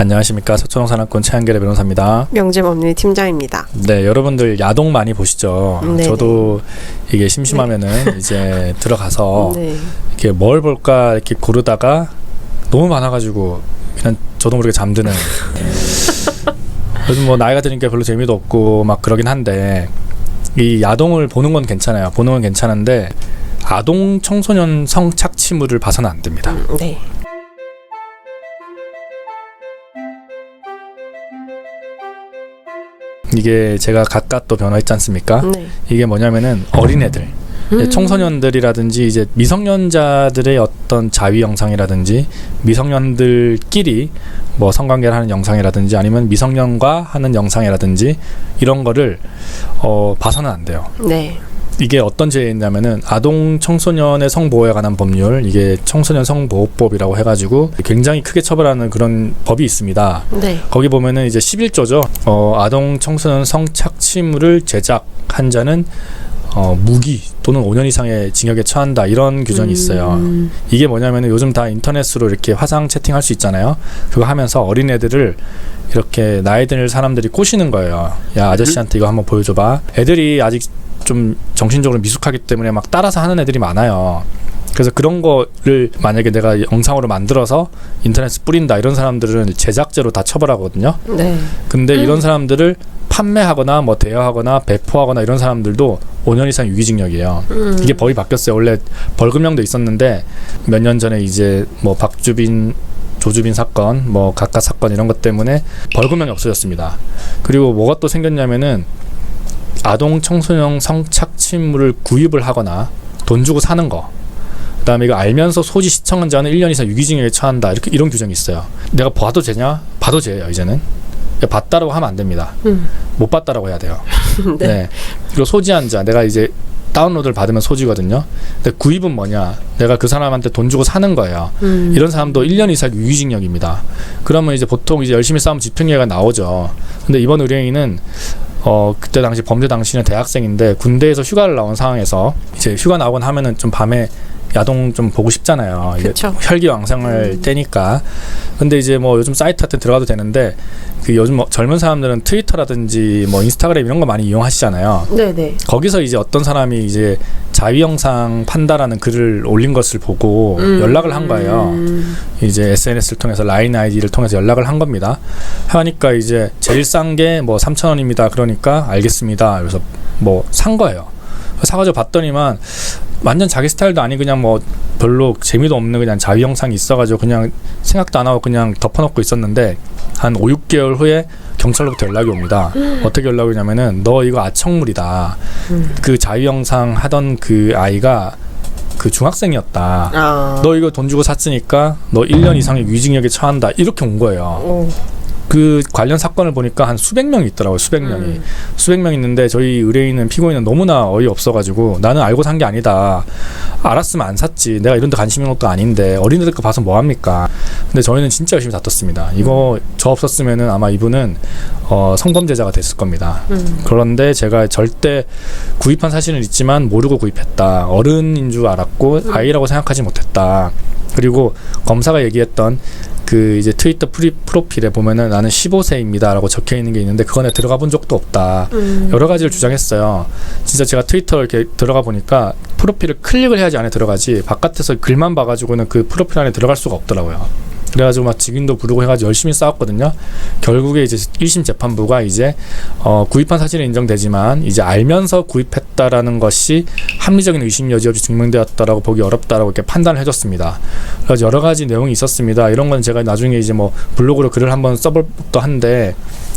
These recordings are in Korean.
안녕하십니까 서초동 산악군 최한결의 변호사입니다. 명재 법률 팀장입니다. 네, 여러분들 야동 많이 보시죠. 네. 저도 이게 심심하면은 이제 들어가서 네. 이렇게 뭘 볼까 이렇게 고르다가 너무 많아가지고 그냥 저도 모르게 잠드는. 요즘 뭐 나이가 드니까 별로 재미도 없고 막 그러긴 한데 이 야동을 보는 건 괜찮아요. 보는 건 괜찮은데 아동 청소년 성착취물을 봐서는 안 됩니다. 네. 이게 제가 각각 또 변호했지 않습니까? 네. 이게 뭐냐면은 어린애들 음. 청소년들이라든지 이제 미성년자들의 어떤 자위 영상이라든지 미성년들끼리 뭐 성관계를 하는 영상이라든지 아니면 미성년과 하는 영상이라든지 이런 거를 어 봐서는 안 돼요. 네. 이게 어떤 죄냐면은 아동 청소년의 성보호에 관한 법률 이게 청소년 성보호법이라고 해가지고 굉장히 크게 처벌하는 그런 법이 있습니다. 네. 거기 보면은 이제 11조죠. 어, 아동 청소년 성착취물을 제작한 자는 어, 무기 또는 5년 이상의 징역에 처한다 이런 규정이 있어요. 음. 이게 뭐냐면은 요즘 다 인터넷으로 이렇게 화상 채팅할 수 있잖아요. 그거 하면서 어린애들을 이렇게 나이 든 사람들이 꼬시는 거예요. 야 아저씨한테 이거 한번 보여줘봐. 애들이 아직 좀 정신적으로 미숙하기 때문에 막 따라서 하는 애들이 많아요. 그래서 그런 거를 만약에 내가 영상으로 만들어서 인터넷에 뿌린다 이런 사람들은 제작죄로 다 처벌하거든요. 네. 근데 이런 사람들을 판매하거나 뭐 대여하거나 배포하거나 이런 사람들도 5년 이상 유기징역이에요. 음. 이게 법이 바뀌었어요. 원래 벌금형도 있었는데 몇 년 전에 이제 뭐 박주빈 조주빈 사건, 뭐 각각 사건 이런 것 때문에 벌금형이 없어졌습니다. 그리고 뭐가 또 생겼냐면은 아동 청소년 성착취물을 구입을 하거나 돈 주고 사는 거. 그다음에 이거 알면서 소지 시청한 자는 1년 이상 유기징역에 처한다. 이렇게 이런 규정이 있어요. 내가 봐도 되냐? 봐도 죄예요, 이제는. 봤다라고 하면 안 됩니다. 음. 못 봤다라고 해야 돼요. 네. 네. 그리고 소지한 자 내가 이제 다운로드를 받으면 소지거든요. 근데 구입은 뭐냐? 내가 그 사람한테 돈 주고 사는 거예요. 음. 이런 사람도 1년 이상 유기징역입니다. 그러면 이제 보통 이제 열심히 싸우면 집행유예가 나오죠. 근데 이번 의뢰인은 어 그때 당시 범죄 당시는 대학생인데 군대에서 휴가를 나온 상황에서 이제 휴가 나오곤 하면은 좀 밤에 야동 좀 보고 싶잖아요. 그쵸. 혈기왕성할 음. 때니까. 근데 이제 뭐 요즘 사이트 같은 데 들어가도 되는데 그 요즘 뭐 젊은 사람들은 트위터라든지 뭐 인스타그램 이런 거 많이 이용하시잖아요. 네, 네. 거기서 이제 어떤 사람이 이제 자위 영상 판다라는 글을 올린 것을 보고 음. 연락을 한 거예요. 음. 이제 SNS를 통해서 라인 아이디를 통해서 연락을 한 겁니다. 하니까 이제 제일 싼 게뭐 3천 원입니다. 그러니까 알겠습니다. 그래서 뭐 산 거예요. 사가지고 봤더니만 완전 자기 스타일도 아니 그냥 뭐 별로 재미도 없는 그냥 자위 영상이 있어가지고 그냥 생각도 안 하고 그냥 덮어놓고 있었는데 한 5, 6개월 후에 경찰로부터 연락이 옵니다. 어떻게 연락이 오냐면은 너 이거 아청물이다. 음. 그 자위 영상 하던 그 아이가 그 중학생이었다. 아. 너 이거 돈 주고 샀으니까 너 1년 이상의 유징역에 처한다. 이렇게 온 거예요. 오. 그 관련 사건을 보니까 한 수백 명이 있더라고요. 수백 명이. 음. 수백 명 있는데 저희 의뢰인은 피고인은 너무나 어이없어가지고 나는 알고 산 게 아니다. 알았으면 안 샀지. 내가 이런 데 관심 있는 것도 아닌데 어린애들 거 봐서 뭐합니까? 근데 저희는 진짜 열심히 다퉜습니다. 이거 저 없었으면은 아마 이분은 어, 성범죄자가 됐을 겁니다. 음. 그런데 제가 절대 구입한 사실은 있지만 모르고 구입했다. 어른인 줄 알았고 아이라고 생각하지 못했다. 그리고 검사가 얘기했던 그 이제 트위터 프리, 프로필에 보면은 나는 15세입니다라고 적혀 있는 게 있는데 그거에 들어가 본 적도 없다. 음. 여러 가지를 주장했어요. 진짜 제가 트위터 이렇게 들어가 보니까 프로필을 클릭을 해야지 안에 들어가지 바깥에서 글만 봐가지고는 그 프로필 안에 들어갈 수가 없더라고요. 그래가지고 막 직인도 부르고 해가지고 열심히 싸웠거든요. 결국에 이제 1심 재판부가 이제 어, 구입한 사실은 인정되지만 이제 알면서 구입했다라는 것이 합리적인 의심 여지 없이 증명되었다라고 보기 어렵다라고 이렇게 판단을 해줬습니다. 그래서 여러 가지 내용이 있었습니다. 이런 건 제가 나중에 이제 뭐 블로그로 글을 한번 써볼 법도 한데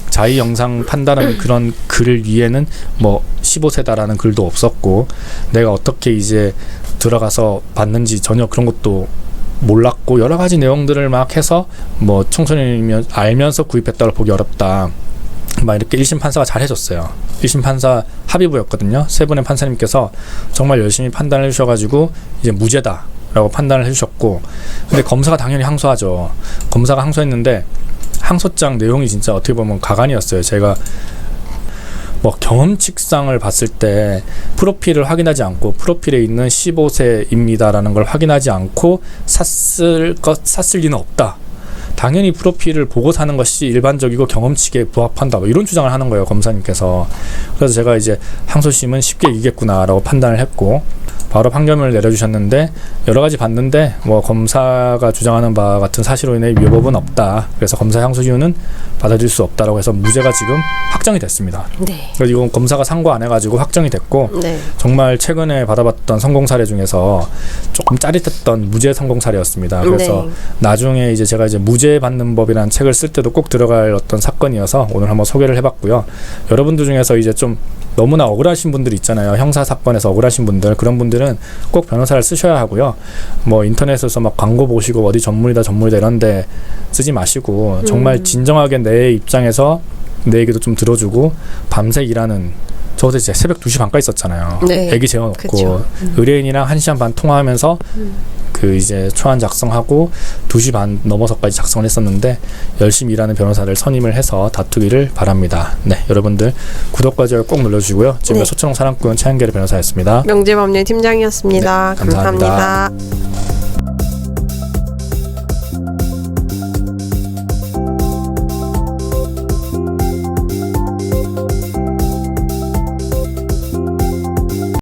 자의 영상 판단하는 그런 글을 위에는 뭐 15세다라는 글도 없었고 내가 어떻게 이제 들어가서 봤는지 전혀 그런 것도 몰랐고 여러 가지 내용들을 막 해서 뭐 청소년이면 알면서 구입했다고 보기 어렵다. 막 이렇게 1심 판사가 잘 해줬어요. 1심 판사 합의부였거든요. 세 분의 판사님께서 정말 열심히 판단을 해주셔가지고 이제 무죄다. 라고 판단을 해주셨고 근데 검사가 당연히 항소하죠. 검사가 항소했는데 항소장 내용이 진짜 어떻게 보면 가관이었어요. 제가 뭐 경험칙상을 봤을 때 프로필을 확인하지 않고 프로필에 있는 15세입니다라는 걸 확인하지 않고 샀을 것 샀을 리는 없다. 당연히 프로필을 보고 사는 것이 일반적이고 경험치에 부합한다. 뭐 이런 주장을 하는 거예요 검사님께서. 그래서 제가 이제 항소심은 쉽게 이겼구나라고 판단을 했고 바로 판결을 내려주셨는데 여러 가지 봤는데 뭐 검사가 주장하는 바 같은 사실로 인해 위법은 없다. 그래서 검사 이유는 받아들일 수 없다라고 해서 무죄가 지금 확정이 됐습니다. 네. 그래서 이건 검사가 상고 안 해가지고 확정이 됐고 네. 정말 최근에 받아봤던 성공 사례 중에서 조금 짜릿했던 무죄 성공 사례였습니다. 그래서 네. 나중에 이제 제가 이제 무죄 받는 법이라는 책을 쓸 때도 꼭 들어갈 어떤 사건이어서 오늘 한번 소개를 해봤고요. 여러분들 중에서 이제 좀 너무나 억울하신 분들 있잖아요. 형사 사건에서 억울하신 분들 그런 분들은 꼭 변호사를 쓰셔야 하고요. 뭐 인터넷에서 막 광고 보시고 어디 전문이다 전문이다 이런데 쓰지 마시고 정말 진정하게 내 입장에서 내 얘기도 좀 들어주고 밤새 일하는 저도 이제 새벽 2시 반까지 있었잖아요. 네. 애기 재워놓고 그쵸. 의뢰인이랑 1시간 반 통화하면서 그 이제 초안 작성하고 2시 반 넘어서까지 작성을 했었는데 열심히 일하는 변호사를 선임을 해서 다투기를 바랍니다. 네, 여러분들 구독과 좋아요 꼭 눌러주시고요. 지금까지 네. 소천홍 사랑꾼 최한계의 변호사였습니다. 명재법률 팀장이었습니다 네, 감사합니다. 감사합니다.